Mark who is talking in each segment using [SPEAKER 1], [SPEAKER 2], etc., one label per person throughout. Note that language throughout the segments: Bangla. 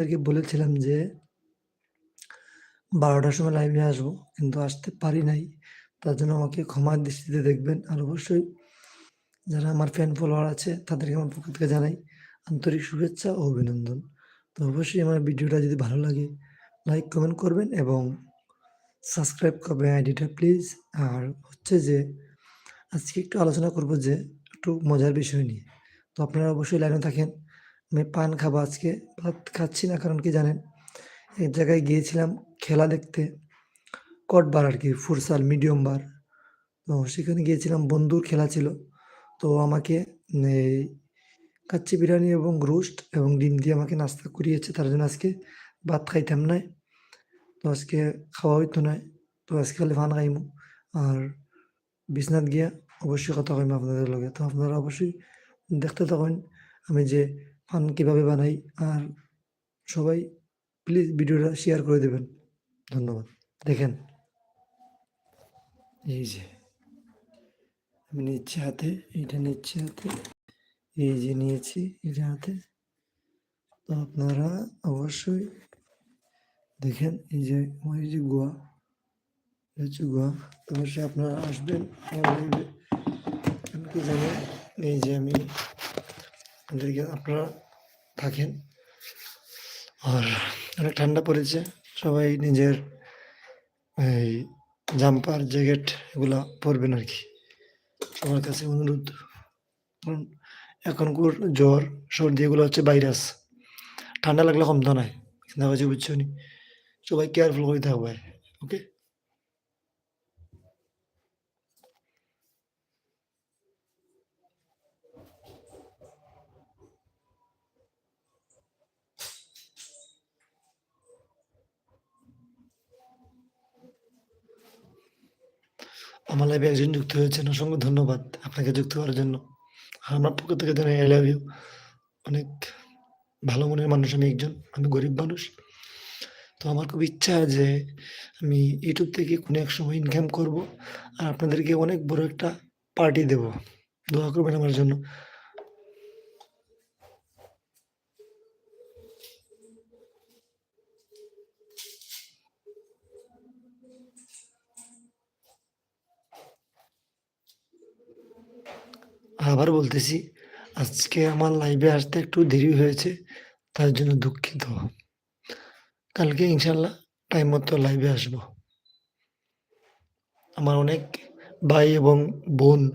[SPEAKER 1] আপনাদেরকে বলেছিলাম যে বারোটার সময় লাইভে আসব। কিন্তু আসতে পারি নাই। তার জন্য আমাকে ক্ষমার দৃষ্টিতে দেখবেন। আর অবশ্যই যারা আমার ফ্যান ফলোয়ার আছে তাদেরকে আমার পক্ষ থেকে জানাই আন্তরিক শুভেচ্ছা ও অভিনন্দন। তো অবশ্যই আমার ভিডিওটা যদি ভালো লাগে লাইক, কমেন্ট করবেন এবং সাবস্ক্রাইব করবেন আইডিটা প্লিজ। আর হচ্ছে যে আজকে একটু আলোচনা করব যে একটু মজার বিষয় নিয়ে। তো আপনারা অবশ্যই লাইনে থাকেন। আমি পান খাব আজকে। ভাত খাচ্ছি না কারণ কি জানেন? এক জায়গায় গিয়েছিলাম খেলা দেখতে। কটবার আরকি ফুরসাল মিডিয়াম বার। তো সেখানে গিয়েছিলাম বন্ধুর খেলা ছিল। তো আমাকে কাচ্চি বিরিয়ানি এবং রোস্ট এবং ডিম দিয়ে আমাকে নাস্তা করিয়েছে। তার জন্য আজকে ভাত খাইতাম নাই। তো আজকে খাওয়া হইতো নাই। তো আজকে খালি পান খাইমু। আর বিছনাত গিয়া অবশ্যই কথা কইমু আপনাদের লগে। তো আপনারা অবশ্যই দেখতে থাকুন আমি যে পান কীভাবে বানাই। আর সবাই প্লিজ ভিডিওটা শেয়ার করে দেবেন ধন্যবাদ। দেখেন। এই যে। আমি নিচ্ছি হাতে, এইটা নিচ্ছি হাতে। এই যে নিয়েছি এটা হাতে। তো আপনারা অবশ্যই দেখেন এই যে আমার এই যে গুয়া, এটা হচ্ছে গুয়া। অবশ্যই আপনারা আসবেন কি জানেন? এই যে আমি আপনাদেরকে আপনারা থাকেন। আর অনেক ঠান্ডা পড়েছে। সবাই নিজের এই জাম্পার, জ্যাকেট এগুলা পরবেন আর কি সবার কাছে অনুরোধ। কারণ এখনকার জ্বর, সর্দি এগুলো হচ্ছে ভাইরাস। ঠান্ডা লাগলে কমতো নাই। চিন্তা করছি বুঝছনি? সবাই কেয়ারফুল করে থাকবে। ওকে? আমার লাইভে একজন যুক্ত হয়েছেন। অসংখ্য ধন্যবাদ আপনাকে যুক্ত হওয়ার জন্য। আর আমার পক্ষ থেকে জানাই আই লাভ ইউ অনেক ভালো মনের মানুষ আমি একজন। আমি গরিব মানুষ। তো আমার খুব ইচ্ছা যে আমি ইউটিউব থেকে কোনো এক সময় ইনকাম করব। আর আপনাদেরকে অনেক বড় একটা পার্টি দেব। দোয়া করবেন আমার জন্য। আবার বলতেছি, আজকে আমার লাইভে আসতে একটু দেরি হয়েছে। তার জন্য দুঃখিত। কালকে ইনশাল্লাহ টাইম মতো লাইভে আসব। আমার অনেক ভাই এবং বোন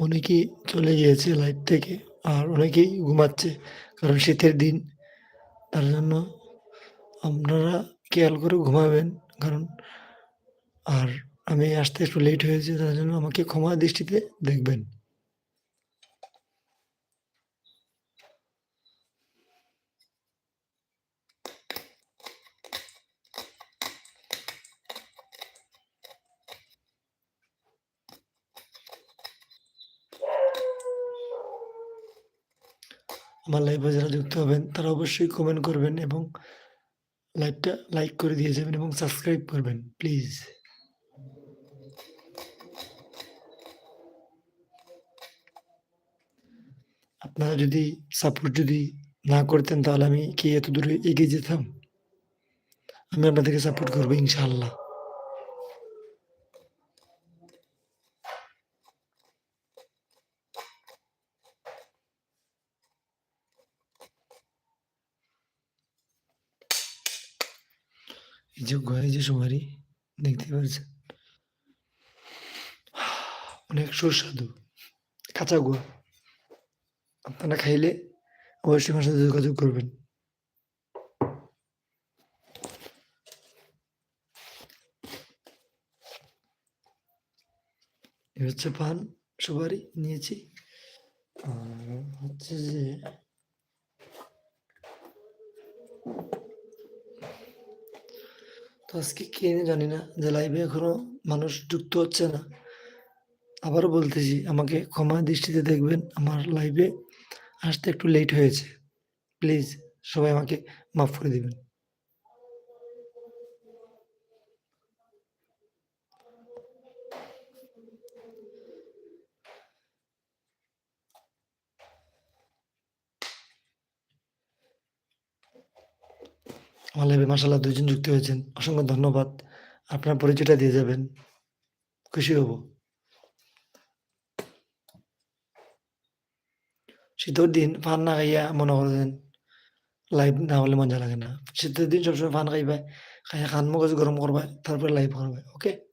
[SPEAKER 1] অনেকেই চলে গিয়েছে লাইভ থেকে। আর অনেকেই ঘুমাচ্ছে। কারণ শীতের দিন। তার জন্য আপনারা খেয়াল করে ঘুমাবেন। কারণ আর আমি আসতে একটু লেট হয়েছে। তার জন্য আমাকে ক্ষমা দৃষ্টিতে দেখবেন। আমার লাইভে যারা যুক্ত হবেন, তারা অবশ্যই কমেন্ট করবেন এবং লাইভটা লাইক করে দিয়ে যাবেন এবং সাবস্ক্রাইব করবেন প্লিজ। আপনারা যদি সাপোর্ট যদি না করতেন তাহলে আমি কি এত দূরে এগিয়ে যেতাম? আমি আপনাদেরকে সাপোর্ট করব ইনশাআল্লাহ। এই যে গুয়া, এই যে সুপারি দেখতেই পারছেন। অনেক সুস্বাদু। কাঁচা গুয়া। আপনারা খাইলে অবশ্যই আমার সাথে যোগাযোগ করবেন। হচ্ছে পান, সুপারি নিয়েছি। আর হচ্ছে যে তো আজকে কে জানি না যে লাইভে এখনও মানুষ যুক্ত হচ্ছে না। আবারও বলতেছি, আমাকে ক্ষমা দৃষ্টিতে দেখবেন। আমার লাইভে আসতে একটু লেট হয়েছে। প্লিজ সবাই আমাকে মাফ করে দিবেন। লাইভে মাশাআল্লাহ ২ যুক্ত হয়েছেন। অসংখ্য ধন্যবাদ। আপনার পরিচয়টা দিয়ে যাবেন। খুশি হব। শীতের দিন ফান না খাইয়া মনে করেন লাইভ না হলে মজা লাগে না। শীতের দিন সবসময় ফান খাইবা, খাইয়া খান মগজ গরম করবে তারপরে লাইভ করবে ওকে?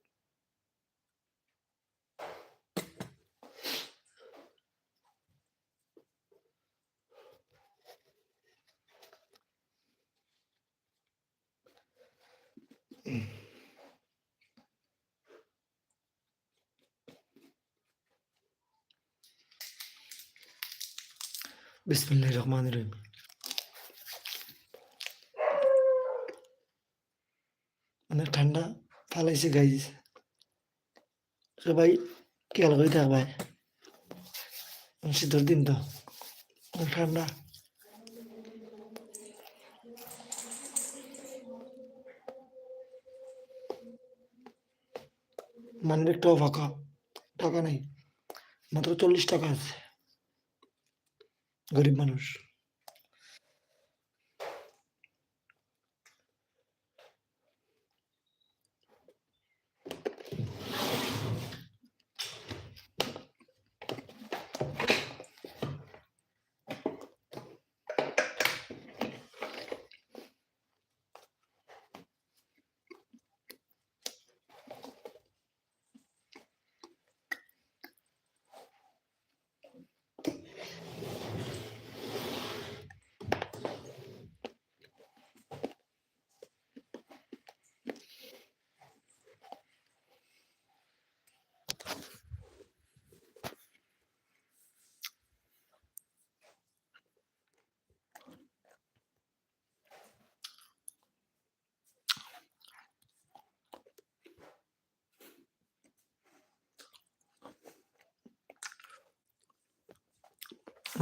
[SPEAKER 1] বিসমিল্লাহির রহমানির রহিম। অনেক ঠান্ডা ফালাইছে গাইজ। সবাই খেয়াল করে থাকবা। শীতের দিন তো। অনেক ঠান্ডা। একটাও ফাঁকা। টাকা নেই মাত্র ৪০ টাকা আছে। গরিব মানুষ।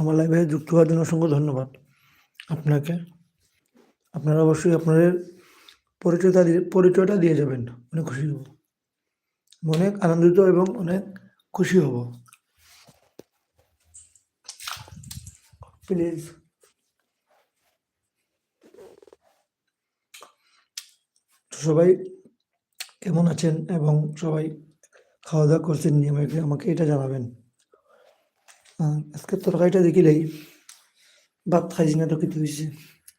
[SPEAKER 1] আমার লাইভে যুক্ত হওয়ার জন্য অসংখ্য ধন্যবাদ আপনাকে। আপনারা অবশ্যই আপনাদের পরিচয়টা দিয়ে পরিচয়টা দিয়ে যাবেন। অনেক খুশি হব। অনেক আনন্দিত এবং অনেক খুশি হব। প্লিজ। সবাই কেমন আছেন এবং সবাই খাওয়া-দাওয়া করছেন নি আমাকে আমাকে এটা জানাবেন। আ আজকের তরকারিটা দেখিলেই ভাত খাইছি না তো খেতে হইছে।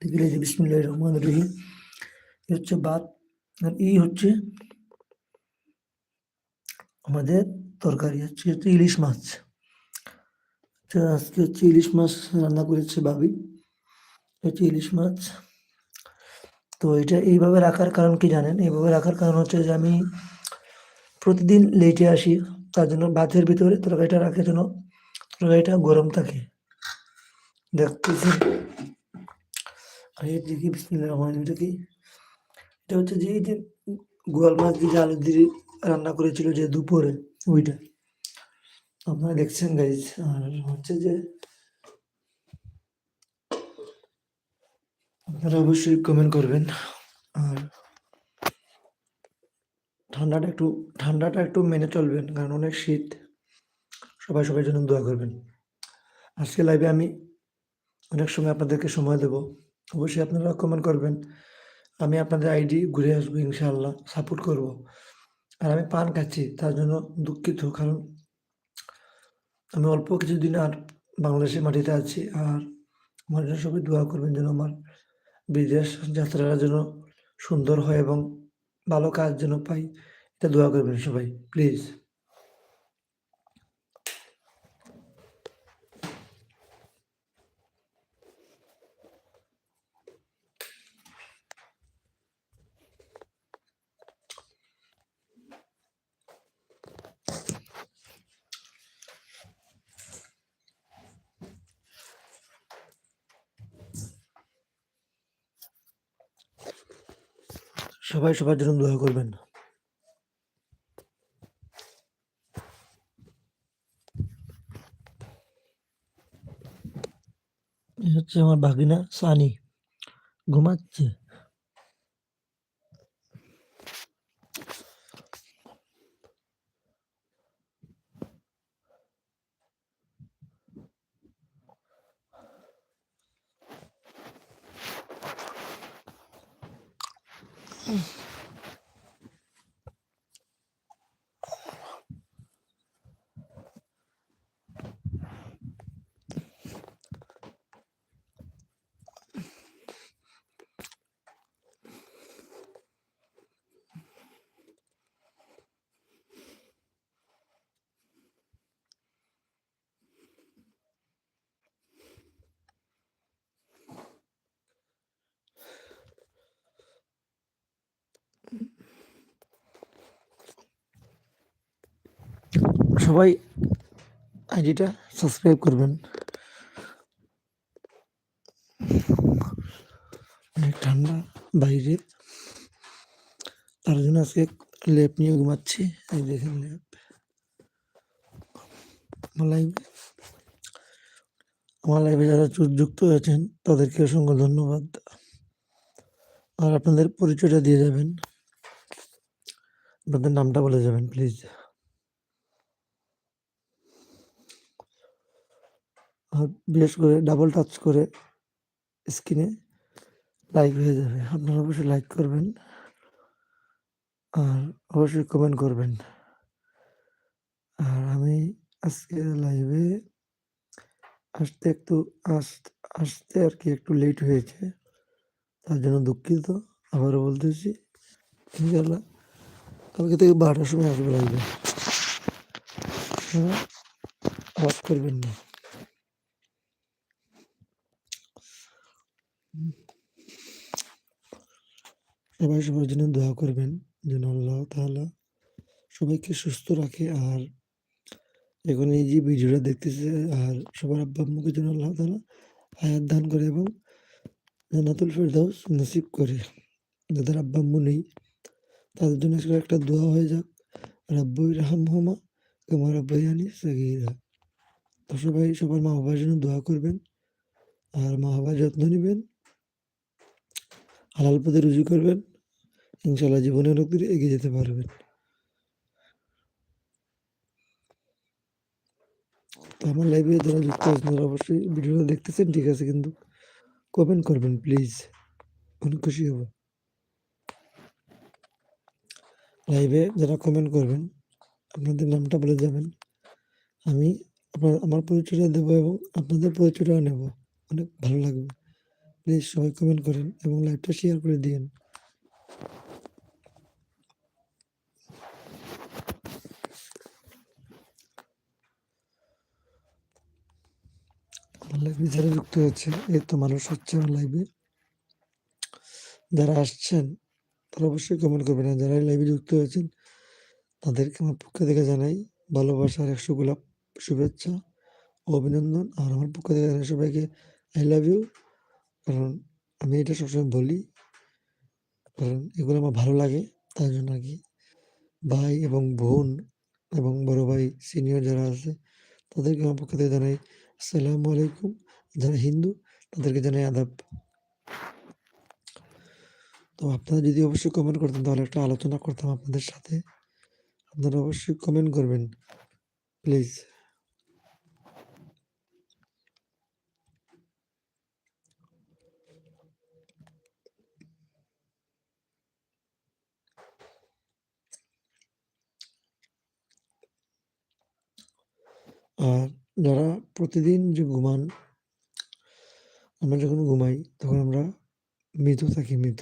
[SPEAKER 1] দেখিলেই যে বিসমিল্লাহির রহমানির রহিম। এ হচ্ছে ভাত, আর এই হচ্ছে আমাদের তরকারি হচ্ছে হচ্ছে ইলিশ মাছ। আচ্ছা আজকে হচ্ছে ইলিশ মাছ রান্না করেছে ভাবি। হচ্ছে ইলিশ মাছ। তো এটা এইভাবে রাখার কারণ কি জানেন? এইভাবে রাখার কারণ হচ্ছে যে আমি প্রতিদিন লেটে আসি। তার জন্য ভাতের ভিতরে তরকারিটা রাখার জন্য তরকারিটা গরম থাকে। দেখতেছেন? আর বিসমিল্লাহির রহমানির এটা কি? এটা হচ্ছে যে এই যে গোয়াল মাছ দিয়ে আলু দিয়ে রান্না করেছিল যে দুপুরে, ওইটা। আপনারা দেখছেন গাইজ। আর হচ্ছে যে আপনারা অবশ্যই কমেন্ট করবেন। আর ঠান্ডাটা একটু ঠান্ডাটা একটু মেনে চলবেন। কারণ অনেক শীত। সবাই সবার জন্য দোয়া করবেন। আজকে লাইভে আমি অনেক সময় আপনাদেরকে সময় দেব। অবশ্যই আপনারা কমেন্ট করবেন। আমি আপনাদের আইডি ঘুরে আসব ইনশাআল্লাহ। সাপোর্ট করব। আর আমি পান খাচ্ছি, তার জন্য দুঃখিত। কারণ আমি অল্প কিছুদিন আর বাংলাদেশের মাটিতে আছি। আর আমার জন্য সবাই দোয়া করবেন যেন আমার বিদেশ যাত্রাটা যেন সুন্দর হয় এবং ভালো কাজ যেন পাই। এটা দোয়া করবেন সবাই। প্লিজ। সবাই সবার জন্য দোয়া করবেন। হচ্ছে আমার ভাগিনা সানি। ঘুমাচ্ছে। সবাই আইডিটা সাবস্ক্রাইব করবেন। অনেক ঠান্ডা বাইরে। তার জন্য আজকে লেপ নিয়ে ঘুমাচ্ছি। এই দেখেন লেপ আমার লাইভে আমার লাইভে যারা যুক্ত হয়েছেন তাদেরকে অসংখ্য ধন্যবাদ। আর আপনাদের পরিচয়টা দিয়ে যাবেন। আপনাদের নামটা বলে যাবেন প্লিজ বিশেষ করে ডাবল টাচ করে স্ক্রিনে লাইক হয়ে যাবে। আপনারা অবশ্যই লাইক করবেন আর অবশ্যই কমেন্ট করবেন। আর আমি আজকে লাইভে আসতে একটু আস- আসতে আর কি একটু লেট হয়েছে, তার জন্য দুঃখিত। আবারও বলতেছি ইনশাল্লাহ কালকে থেকে বারোটার সময় আসবে লাইভে হ্যাঁ করবেন না। সবাই সবার জন্য দোয়া করবেন, যেন আল্লাহ তাআলা সবাইকে সুস্থ রাখে আর এখন এই যে ভিডিওটা দেখতেছে আর সবার আব্বা আম্মুকে যেন আল্লাহ তাআলা হায়াত দান করে এবং জান্নাতুল ফেরদাউস নসিব করে। যাদের আব্বা আম্মু নেই, তাদের জন্য একটা দোয়া হয়ে যাক। রাব্বুই রাহামহুমা কামা রাব্বায়ানি সাগীরা। তো সবাই সবার মা বাবার জন্য দোয়া করবেন আর মা বাবার যত্ন নেবেন। হালাল পথে রুজি করবেন ইনশাল্লাহ জীবনে অনেক দূরে এগিয়ে যেতে পারবেন। তো আমার লাইভে যারা যুক্ত আছেন অবশ্যই ভিডিওটা দেখতেছেন, ঠিক আছে, কিন্তু কমেন্ট করবেন প্লিজ অনেক খুশি হব। লাইভে যারা কমেন্ট করবেন, আপনাদের নামটা বলে যাবেন। আমি আপনার, আমার পরিচয়টা দেবো এবং আপনাদের পরিচয়টাও নেব। অনেক ভালো লাগবে। প্লিজ সবাই কমেন্ট করেন এবং লাইভটা শেয়ার করে দিন লাইভে যারা যুক্ত হয়েছে এই তো মানুষ হচ্ছে আমার লাইভে যারা আসছেন, তারা অবশ্যই কমেন্ট করবেন। আর যারা লাইভে যুক্ত হয়েছেন, তাদেরকে আমার পক্ষ থেকে জানাই ভালোবাসার একশো গোলাপ শুভেচ্ছা, অভিনন্দন। আর আমার পক্ষ থেকে জানাই সবাইকে আই লাভ ইউ কারণ আমি এটা সবসময় বলি, কারণ এগুলো আমার ভালো লাগে, তার জন্য আর কি। ভাই এবং বোন এবং বড় ভাই সিনিয়র যারা আছে, তাদেরকে আমার পক্ষ থেকে জানাই, আসসালামু আলাইকুম। যারা হিন্দু, তাদেরকে জানাই আদাব। তো আপনারা যদি অবশ্যই কমেন্ট করতেন, তাহলে একটা আলোচনা করতাম আপনাদের সাথে। আপনারা অবশ্যই কমেন্ট করবেন প্লিজ আর যারা প্রতিদিন যে ঘুমান, আমরা যখন ঘুমাই তখন আমরা মৃত থাকি, মৃত।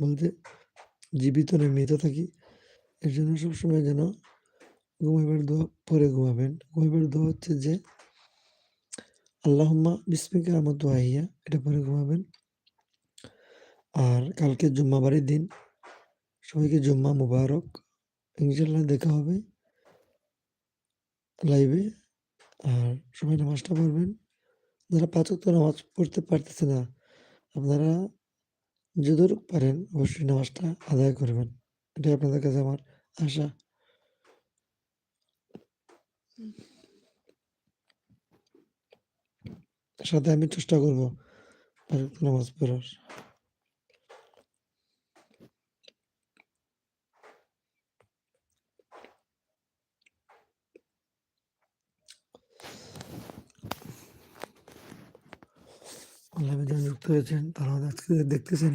[SPEAKER 1] বলতে জীবিত নয় মৃত থাকি। এর জন্য সবসময় যেন ঘুমাইবার দোয়া পরে ঘুমাবেন। ঘুমাইবার দোয়া হচ্ছে যে, আল্লাহুম্মা বিসমিকা আমতু আহিয়া এটা পরে ঘুমাবেন। আর কালকে জুম্মাবারের দিন, সবাইকে জুম্মা মুবারক। ইনশাল্লাহ দেখা হবে লাইভে আর সবাই নামাজটা পড়বেন। যারা পাঁচ ওয়াক্ত নামাজ পড়তে পারতেছে না, আপনারা যতটুকু পারেন অবশ্যই নামাজটা আদায় করবেন। এটাই আপনাদের কাছে আমার আশা। সাথে আমি চেষ্টা করব নামাজ পড়ার। লাইভে যারা যুক্ত হয়েছেন তারা আজকে দেখতেছেন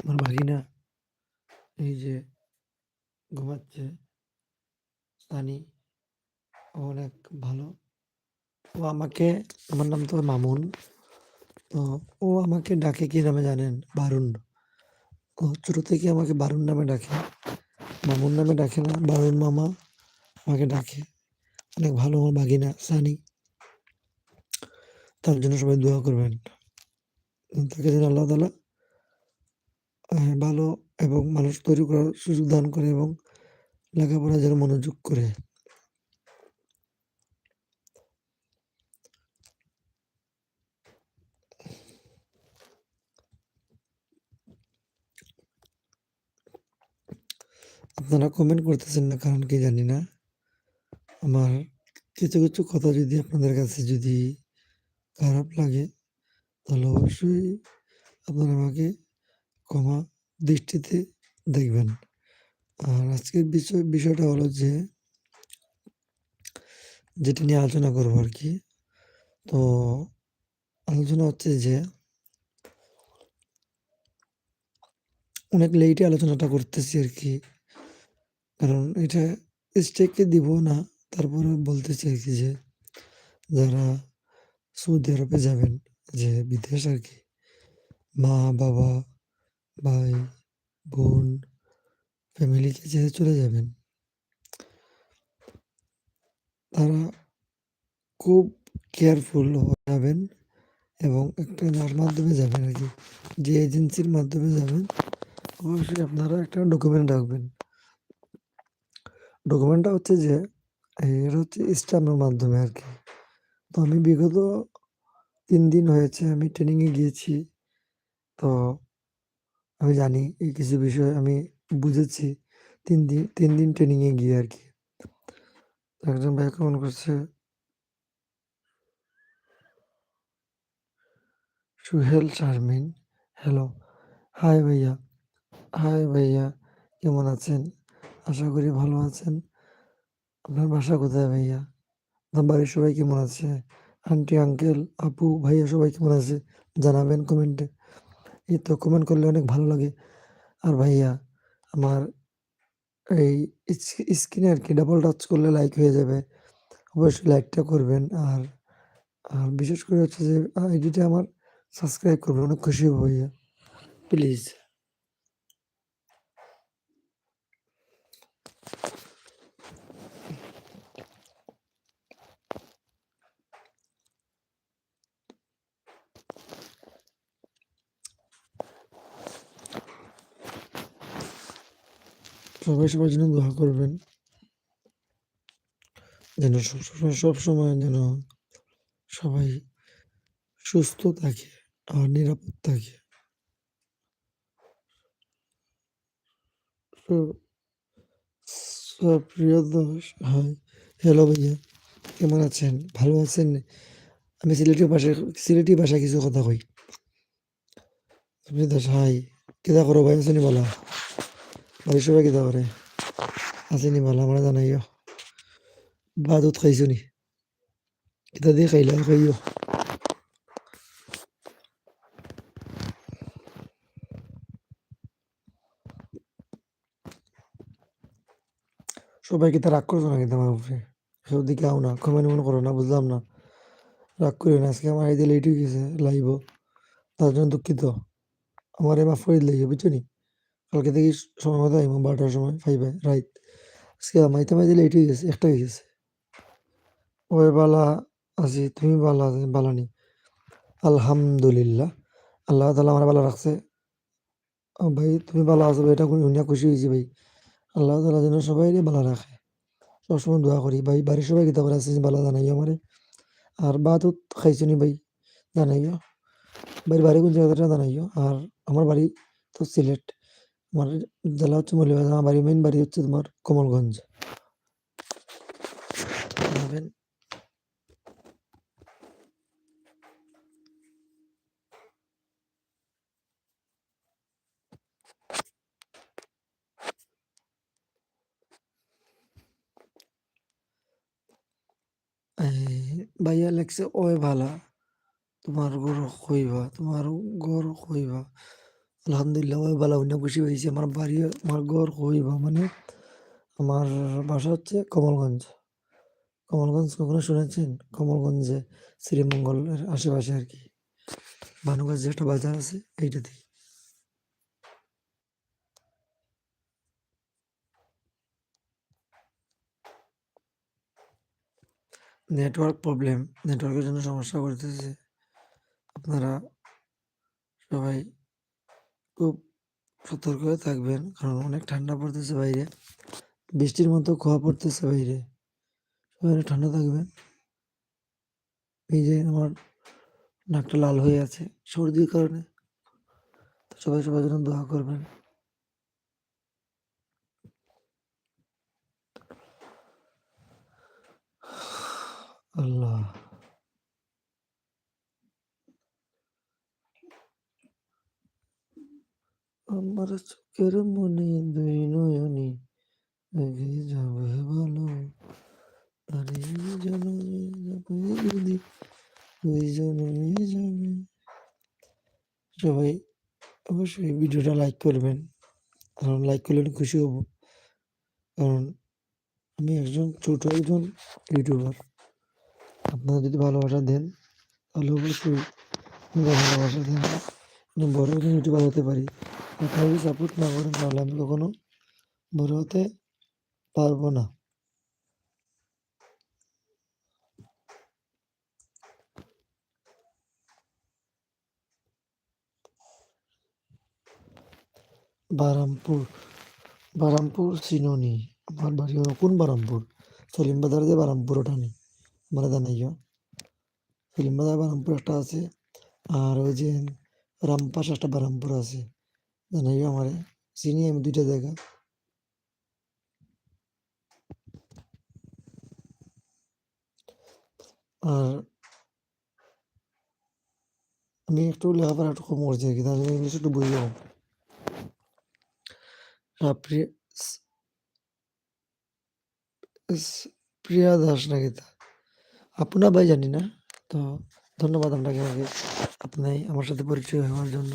[SPEAKER 1] আমার ভাগিনা এই যে ঘুমাচ্ছে ও অনেক ভালো। ও আমাকে আমার নাম তো মামুন। তো ও আমাকে ডাকে কি নামে জানেন? বারুন। ও ছোট থেকে আমাকে বারুন নামে ডাকে। মামুন নামে ডাকে না, বারুন মামা আমাকে ডাকে। অনেক ভালো আমার ভাগিনা সানি। তার জন্য সবাই দোয়া করবেন। তাকে যেন আল্লাহ তালা ভালো এবং মানুষ তৈরি করার সুযোগ দান করে এবং লেখাপড়া যেন মনোযোগ করে। আপনারা কমেন্ট করতেছেন না কারণ কি জানি না। আমার কিছু, কিছু কথা যদি আপনাদের কাছে যদি খারাপ লাগে, তাহলে অবশ্যই আপনারা আমাকে ক্ষমা দৃষ্টিতে দেখবেন। আর আজকের বিষয়, বিষয়টা হলো যে, যেটা নিয়ে আলোচনা করব আর কি তো আলোচনা হচ্ছে যে, অনেক লেটে আলোচনাটা করতেছি আর কি কারণ এটা স্টেকে দিব না। তারপরেও বলতেছি আর কি যে, যারা সৌদি আরবে যাবেন যে বিদেশ আর কি মা-বাবা, ভাই, বোন, ফ্যামিলিকে ছেড়ে চলে যাবেন। তারা খুব কেয়ারফুল যাবেন এবং একটা যার মাধ্যমে যাবেন আর কি যে এজেন্সির মাধ্যমে যাবেন অবশ্যই আপনারা একটা ডকুমেন্ট রাখবেন। ডকুমেন্টটা হচ্ছে যে এটা হচ্ছে স্টাম্পের মাধ্যমে আরকি। তো আমি বিগত তিন দিন হয়েছে আমি ট্রেনিং এ গিয়েছি। তো আমি জানি এই কিছু বিষয় আমি বুঝেছি তিন দিন তিন দিন ট্রেনিং এ গিয়ে আরকি। একজন ভাই কমেন্ট করছে সুহেল শারমিন, হ্যালো। হাই ভাইয়া, হাই ভাইয়া কেমন আছেন? আশা করি ভালো আছেন। আপনার বাসা কোথায় ভাইয়া? আপনার বাড়ির সবাই কেমন আছে? আন্টি, আঙ্কেল, আপু, ভাইয়া সবাই কেমন আছে? জানাবেন কমেন্টে। এই তো কমেন্ট করলে অনেক ভালো লাগে। আর ভাইয়া আমার এই স্ক্রিনে আর কি ডাবল টাচ করলে লাইক হয়ে যাবে। অবশ্যই লাইকটা করবেন। আর, আর বিশেষ করে হচ্ছে যে আইডিটা আমার সাবস্ক্রাইব করবেন। অনেক খুশি হব ভাইয়া। প্লিজ। সবাই সবার জন্য দোয়া করবেন। যেন সবসময় সবসময় যেন সবাই সুস্থ থাকে আর নিরাপদ থাকে। প্রিয় দোষ হ্যালো ভাইয়া কেমন আছেন? ভালো আছেন? আমি সিলেটি ভাষায় সিলেটি ভাষায় কিছু কথা কই। দোষ হাই, কেদা করো ভাই আছেনি বালা? সবাই কিতা করে? আছেনি বালা আমারে জানাইও। ভাত উত খাইছনি? কিতা দিয়ে খাইলা কইও? সবাই কিতা রাগ করছ নাকি আমার উপরে? কেউ দিকে আও না, কমেন্ট মনে করো না, বুঝলাম না। রাগ কইরো না। আজকে আমার আইতে লেট হয়ে গেছে লাইভও। তার জন্য দুঃখিত। আমারে মাফ করে দিলেই বুঝছনি? কালকে থেকে সময় মতো আইমু ১২ টার সময় ফাইবে রাইত। আজকে মাইতে লেট হয়ে গেছে, ১টা হয়ে গেছে। ওই বালা আছি, তুমি বালা বালা নি? আলহামদুলিল্লাহ। আল্লাহ তালা আমার বালা রাখছে। ভাই তুমি ভালো আছো এটা শুইনা খুশি হইছি ভাই। আল্লাহ তালা যেন সবাই ভালো রাখে। সবসময় দোয়া করি ভাই। বাড়ির সবাই কিতা করে আছে ভালো জানাইও আমারে। আর ভাত উত খাইছনি ভাই? জানাইও। ভাইয়ের বাড়ি কোন জায়গাটা জানাইও। আর আমার বাড়ি তো সিলেট। আমার জেলা হচ্ছে মৌলভীবাজার। আমার বাড়ি মেইন বাড়ি হচ্ছে তোমার কমলগঞ্জ। ভাইয়া লেখছে ওই ভালা। তোমার ঘর কইবা, তোমার ঘর কইবা। আলহামদুলিল্লাহ, ওই বেলা অন্য খুশি হয়েছি। আমার বাড়ি, আমার ঘর হইবা মানে আমার বাসা হচ্ছে কমলগঞ্জ। কমলগঞ্জ কখনো শুনেছেন? কমলগঞ্জে শ্রীমঙ্গলের আশেপাশে আর কি। ভানুগাছ যে একটা বাজার আছে এইটাতে নেটওয়ার্ক প্রবলেম, নেটওয়ার্কের জন্য সমস্যা করতেছে। আপনারা সবাই খুব সতর্ক হয়ে থাকবেন, কারণ অনেক ঠান্ডা পড়তেছে বাইরে। বৃষ্টির মতো খোয়া পড়তেছে বাইরে। সবাই ঠান্ডা থাকবেন। এই যে আমার নাকটা লাল হয়ে আছে, সর্দির কারণে। তো সবাই সবার জন্য দোয়া করবেন। আল্লাহ। আমার চোখের মনে দুই নয়নে লেগে যাবে ভালো। আরে জনমে যাবে যদি দুই জনমে যাবে। সবাই অবশ্যই ভিডিওটা লাইক করবেন, কারণ লাইক করলে খুশি হব। কারণ আমি একজন ছোট একজন ইউটিউবার আপনারা যদি ভালোবাসা দেন, তাহলে অবশ্যই ভালোবাসা দেন বড় একজন ইউটিউবার হতে পারি। যদি সাপোর্ট না করেন তাহলে আমি কখনো বড় হতে পারব না। বারামপুর বারামপুর চিননি আমার বাড়ি কোন বারামপুর? সলিম বাজার দিয়ে বারামপুর ওঠানি মানে জানাইও সলিম বাজার, বারামপুর একটা আছে, আর ওই যে রামপাশ একটা বারামপুর আছে। জানাইও আমারে, চিনি আমি দুইটা জায়গা। আর আমি একটু লেখাপড়া একটু কম করছি কি তার জন্য ইংলিশ একটু বুঝি কম প্রিয়া দাস নাকি তা? আপনার ভাই জানি না, তো ধন্যবাদ আপনাকে আমাকে আপনি আমার সাথে পরিচয় হওয়ার জন্য।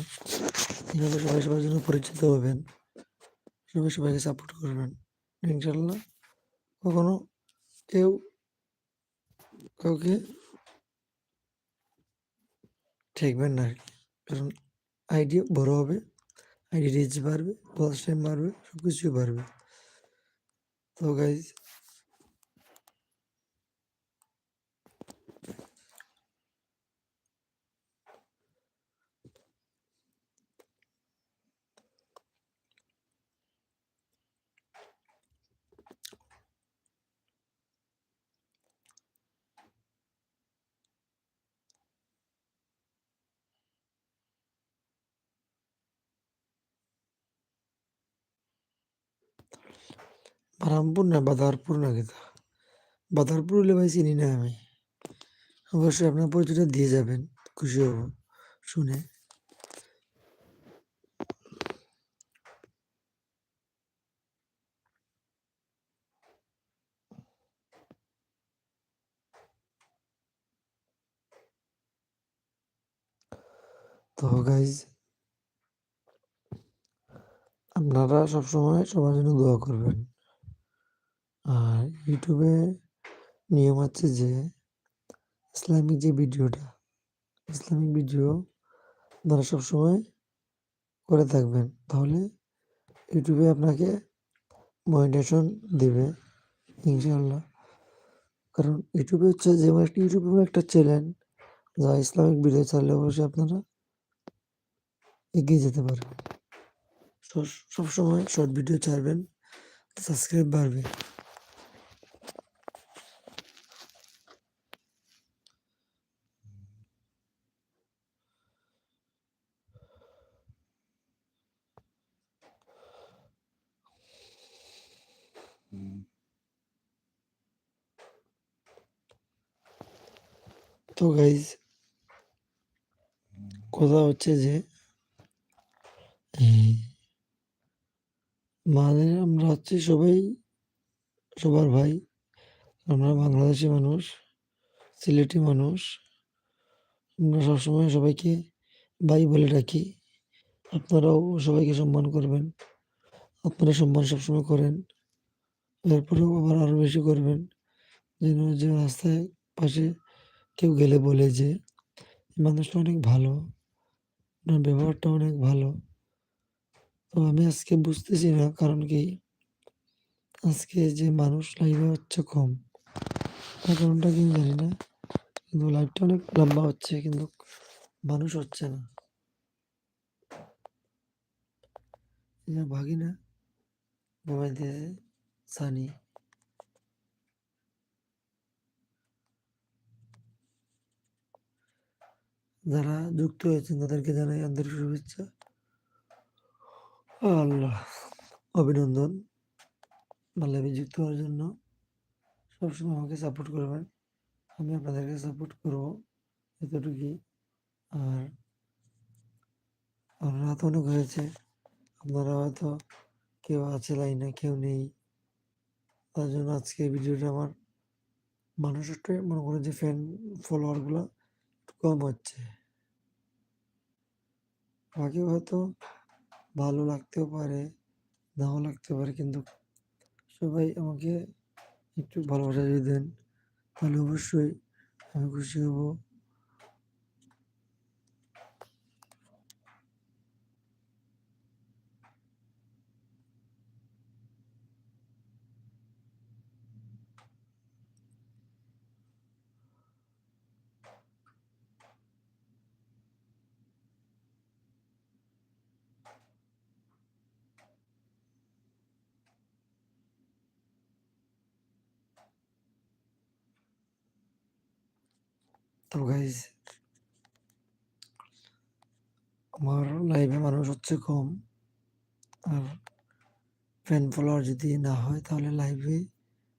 [SPEAKER 1] এইভাবে সবাই সবার জন্য পরিচিত হবেন। সবাই সবাইকে সাপোর্ট করবেন। ইনশাল্লাহ কখনো কেউ কাউকে ঠেকবেন না আর কি। কারণ আইডি বড় হবে আইডি রিচ বাড়বে ওয়াচ টাইম বাড়বে সব কিছুই বাড়বে। তো গাইজ বারামপুর না বাদারপুর না কিতা বাদারপুর হলে ভাই চিনি না আমি। অবশ্যই আপনার পরিচয়টা দিয়ে যাবেন, খুশি হব, শুনে। তো গাইজ আপনারা সবসময় সবার জন্য দোয়া করবেন। ইউটিউবে নিয়ম আছে যে ইসলামিক যে ভিডিওটা, ইসলামিক ভিডিও আপনারা সবসময় করে থাকবেন। তাহলে ইউটিউবে আপনাকে মনিটেশন দেবে ইনশাল্লাহ কারণ ইউটিউবে হচ্ছে যেমন একটা ইউটিউবে একটা চ্যানেল যা ইসলামিক ভিডিও চাইলে অবশ্যই আপনারা এগিয়ে যেতে পারবেন। সবসময় শর্ট ভিডিও ছাড়বেন সাবস্ক্রাইব বাড়বে। তো গাইজ কথা হচ্ছে যে মানে আমরা হচ্ছে সবাই, সবার ভাই, আমরা বাংলাদেশি মানুষ, সিলেটি মানুষ, আমরা সবসময় সবাইকে ভাই বলে ডাকি আপনারাও সবাইকে সম্মান করবেন। আপনারা সম্মান সবসময় করেন। এরপরেও আবার আরও বেশি করবেন। যেন যে রাস্তায়, পাশে কেউ গেলে বলে যে, মানুষটা অনেক ভালো। আপনার ব্যবহারটা অনেক ভালো।" তো আমি আজকে বুঝতেছি না কারণ কি? আজকে যে মানুষ লাইভে হচ্ছে কম। তার কারণটা কি আমি জানি না। কিন্তু লাইভটা অনেক লম্বা হচ্ছে কিন্তু মানুষ হচ্ছে না। এই যে ভাগিনা মোবাইল দিয়েছে সানি। যারা যুক্ত হয়েছেন তাদেরকে জানাই আন্তরিক শুভেচ্ছা। আল্লাহ! অভিনন্দন। লাইভে যুক্ত হওয়ার জন্য। সবসময় আমাকে সাপোর্ট করবেন। আমি আপনাদেরকে সাপোর্ট করব এতটুকুই। আর রাত অনেক হয়েছে। আপনারা হয়তো কেউ আছে লাইনে, কেউ নেই। তার জন্য আজকে ভিডিওটা আমার মানুষ একটু মনে করেন যে ফ্যান ফলোয়ারগুলো কম হচ্ছে। আমাকে হয়তো ভালো লাগতেও পারে, নাও লাগতে পারে কিন্তু সবাই আমাকে একটু ভালোবাসা যদি দেন তাহলে অবশ্যই আমি খুশি হব। তো গাইস আমার লাইভে মানুষ হচ্ছে কম। আর ফ্যান ফলোয়ার যদি না হয়, তাহলে লাইভে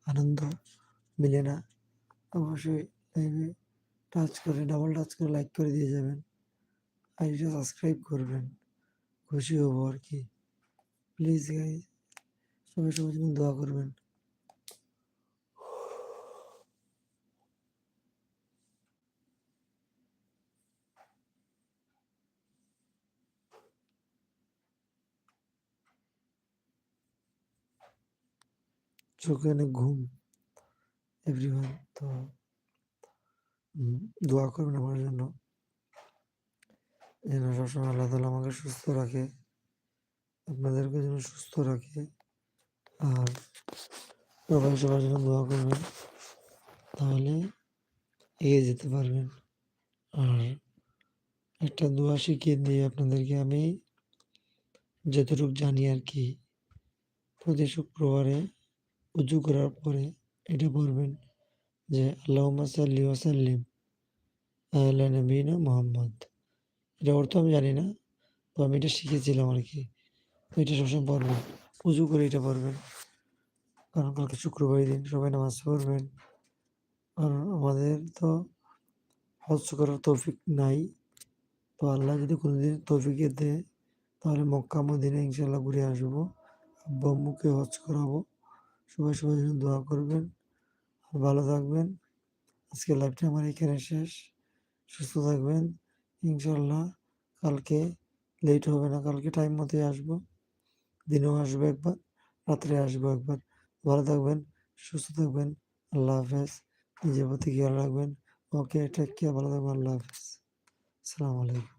[SPEAKER 1] আনন্দ মিলে না। অবশ্যই লাইভে টাচ করে ডাবল টাচ করে লাইক করে দিয়ে যাবেন। আইডিটা সাবস্ক্রাইব করবেন। খুশি হব আরকি। প্লিজ গাইস সবাই সবার জন্য দোয়া করবেন। চোখে অনেক ঘুম। এভরিওয়ান তো দোয়া করবেন আমার জন্য। যেন সবসময় আল্লাহ তাআলা আমাকে সুস্থ রাখে। আপনাদেরকে যেন সুস্থ রাখে। আর সবাই সবার জন্য দোয়া করবেন। তাহলে এগিয়ে যেতে পারবেন। আর একটা দোয়া শিখিয়ে দিয়ে আপনাদেরকে আমি যতটুক জানি আর কি, প্রতি শুক্রবারে উজু করার পরে এটা পড়বেন যে, "আল্লাহুম্মা সাল্লি ওয়া সাল্লিম আলা নবিয়িনা মুহাম্মদ।" এটার অর্থ আমি জানি না। তো আমি এটা শিখেছিলাম আরকি। তো এটা সবসময় পড়বেন। উজু করে এটা পড়বেন। কারণ কালকে শুক্রবার দিন সবাই নামাজ পড়বেন। কারণ আমাদের তো হজ করার তৌফিক নাই। তো আল্লাহ যদি কোনদিন তৌফিকে দেয় তাহলে মক্কা মদিনা ইনশাল্লাহ ঘুরে আসব। আব্বু আম্মুকে হজ করাবো। সবাই জন্য দোয়া করবেন। আর ভালো থাকবেন। আজকে লাইভটা আমার এখানে শেষ। সুস্থ থাকবেন। ইনশাল্লাহ কালকে লেট হবে না। কালকে টাইম মতোই আসব। দিনেও আসব একবার, রাত্রে আসব একবার। ভালো থাকবেন, সুস্থ থাকবেন। আল্লাহ হাফেজ। নিজের প্রতি খেয়াল রাখবেন। ওকে টেক কেয়ার ভালো থাকবেন। আল্লাহ হাফেজ। আসসালামু আলাইকুম।